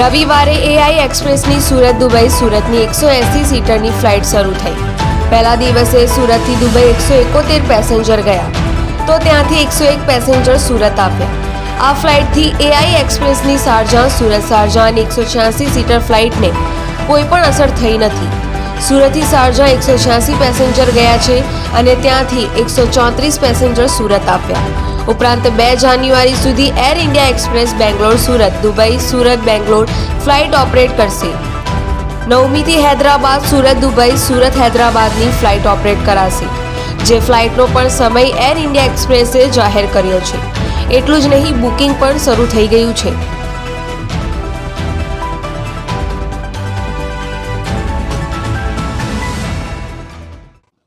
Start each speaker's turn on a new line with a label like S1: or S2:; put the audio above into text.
S1: રવિવારે AI એક્સપ્રેસની Surat, Dubai સુરતની એકસો એંસી સીટરની ફ્લાઇટ શરૂ થઈ. પહેલા દિવસે સુરતથી દુબઈ એકસો એકોતેર પેસેન્જર ગયા, તો ત્યાંથી એકસો એક પેસેન્જર સુરત આવ્યા. આ ફ્લાઇટથી એઆઈ એક્સપ્રેસની શારજાહ, સુરત શારજાહની એકસો છ્યાસી સીટર ફ્લાઇટને કોઈ પણ અસર થઈ નથી. સુરતથી શારજા એકસો છ્યાસી પેસેન્જર ગયા છે અને ત્યાંથી એકસો ચોત્રીસ પેસેન્જર સુરત આવ્યા. ઉપરાંત બે જાન્યુઆરી સુધી Air India Express Bangalore Surat, Dubai Surat, Bangalore flight operate કરશે. નવમીથી હૈદરાબાદ સુરત, દુબઈ સુરત, હૈદરાબાદની ફ્લાઇટ ઓપરેટ કરાશે, જે ફ્લાઇટનો પણ સમય એર ઇન્ડિયા એક્સપ્રેસે જાહેર કર્યો છે. એટલું જ નહીં, બુકિંગ પણ શરૂ થઈ ગયું છે.